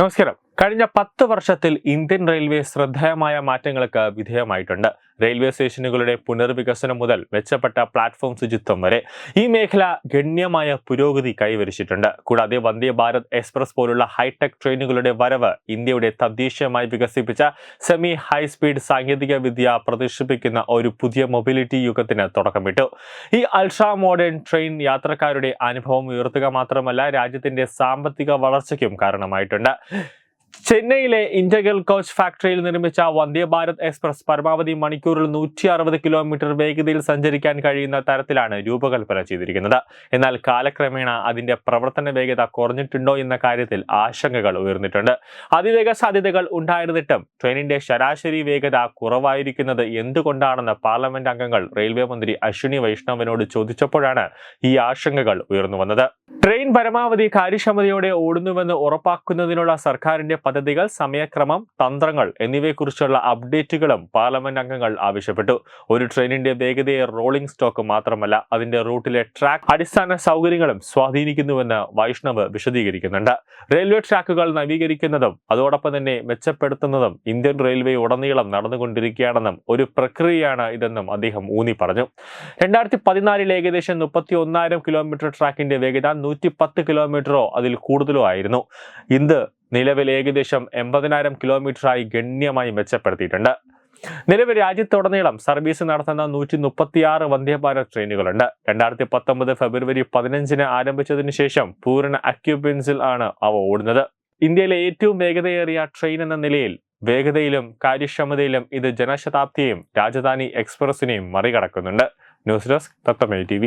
నమస్కారం. കഴിഞ്ഞ പത്ത് വർഷത്തിൽ ഇന്ത്യൻ റെയിൽവേ ശ്രദ്ധേയമായ മാറ്റങ്ങൾക്ക് വിധേയമായിട്ടുണ്ട്. റെയിൽവേ സ്റ്റേഷനുകളുടെ പുനർവികസനം മുതൽ മെച്ചപ്പെട്ട പ്ലാറ്റ്ഫോം ശുചിത്വം വരെ ഈ മേഖല ഗണ്യമായ പുരോഗതി കൈവരിച്ചിട്ടുണ്ട്. കൂടാതെ വന്ദേ ഭാരത് എക്സ്പ്രസ് പോലുള്ള ഹൈടെക് ട്രെയിനുകളുടെ വരവ് ഇന്ത്യയുടെ തദ്ദേശീയമായി വികസിപ്പിച്ച സെമി ഹൈസ്പീഡ് സാങ്കേതിക വിദ്യ പ്രദർശിപ്പിക്കുന്ന ഒരു പുതിയ മൊബിലിറ്റി യുഗത്തിന് തുടക്കമിട്ടു. ഈ അൾട്രാ മോഡേൺ ട്രെയിൻ യാത്രക്കാരുടെ അനുഭവം ഉയർത്തുക മാത്രമല്ല രാജ്യത്തിന്റെ സാമ്പത്തിക വളർച്ചയ്ക്കും കാരണമായിട്ടുണ്ട്. ചെന്നൈയിലെ ഇന്റഗ്രൽ കോച്ച് ഫാക്ടറിയിൽ നിർമ്മിച്ച വന്ദേ ഭാരത് എക്സ്പ്രസ് പരമാവധി മണിക്കൂറിൽ നൂറ്റി അറുപത് കിലോമീറ്റർ വേഗതയിൽ സഞ്ചരിക്കാൻ കഴിയുന്ന തരത്തിലാണ് രൂപകൽപ്പന ചെയ്തിരിക്കുന്നത്. എന്നാൽ കാലക്രമേണ അതിന്റെ പ്രവർത്തന വേഗത കുറഞ്ഞിട്ടുണ്ടോ എന്ന കാര്യത്തിൽ ആശങ്കകൾ ഉയർന്നിട്ടുണ്ട്. അതിവേഗ സാധ്യതകൾ ഉണ്ടായിരുന്നിട്ടും ട്രെയിനിന്റെ ശരാശരി വേഗത കുറവായിരിക്കുന്നത് എന്തുകൊണ്ടാണെന്ന് പാർലമെന്റ് അംഗങ്ങൾ റെയിൽവേ മന്ത്രി അശ്വിനി വൈഷ്ണവനോട് ചോദിച്ചപ്പോഴാണ് ഈ ആശങ്കകൾ ഉയർന്നു വന്നത്. ട്രെയിൻ പരമാവധി കാര്യക്ഷമതയോടെ ഓടുന്നുവെന്ന് ഉറപ്പാക്കുന്നതിനുള്ള സർക്കാരിന്റെ പദ്ധതികൾ സമയക്രമം തന്ത്രങ്ങൾ എന്നിവയെക്കുറിച്ചുള്ള അപ്ഡേറ്റുകളും പാർലമെന്റ് അംഗങ്ങൾ ആവശ്യപ്പെട്ടു. ഒരു ട്രെയിനിന്റെ വേഗതയെ റോളിംഗ് സ്റ്റോക്ക് മാത്രമല്ല അതിന്റെ റൂട്ടിലെ ട്രാക്ക് അടിസ്ഥാന സൗകര്യങ്ങളും സ്വാധീനിക്കുന്നുവെന്ന് വൈഷ്ണവ് വിശദീകരിക്കുന്നുണ്ട്. റെയിൽവേ ട്രാക്കുകൾ നവീകരിക്കുന്നതും അതോടൊപ്പം തന്നെ മെച്ചപ്പെടുത്തുന്നതും ഇന്ത്യൻ റെയിൽവേ ഉടനീളം നടന്നുകൊണ്ടിരിക്കുകയാണെന്നും ഒരു പ്രക്രിയയാണ് ഇതെന്നും അദ്ദേഹം ഊന്നി പറഞ്ഞു. രണ്ടായിരത്തി പതിനാലിൽ ഏകദേശം മുപ്പത്തി ഒന്നായിരം കിലോമീറ്റർ ട്രാക്കിന്റെ വേഗത നൂറ്റി പത്ത് കിലോമീറ്ററോ അതിൽ കൂടുതലോ ആയിരുന്നു. ഇന്ന് നിലവിൽ ഏകദേശം എൺപതിനായിരം കിലോമീറ്ററായി ഗണ്യമായി മെച്ചപ്പെടുത്തിയിട്ടുണ്ട്. നിലവിൽ രാജ്യത്തുടനീളം സർവീസ് നടത്തുന്ന നൂറ്റി മുപ്പത്തിയാറ് വന്ദേ ഭാരത് ട്രെയിനുകളുണ്ട്. രണ്ടായിരത്തി പത്തൊമ്പത് ഫെബ്രുവരി പതിനഞ്ചിന് ആരംഭിച്ചതിന് ശേഷം പൂർണ അക്യുപ്പൻസിൽ ആണ് അവ ഓടുന്നത്. ഇന്ത്യയിലെ ഏറ്റവും വേഗതയേറിയ ട്രെയിൻ എന്ന നിലയിൽ വേഗതയിലും കാര്യക്ഷമതയിലും ഇത് ജനശതാബ്ദിയെയും രാജധാനി എക്സ്പ്രസിനെയും മറികടക്കുന്നുണ്ട്. ന്യൂസ് ഡെസ്ക് തത്തമേ ടി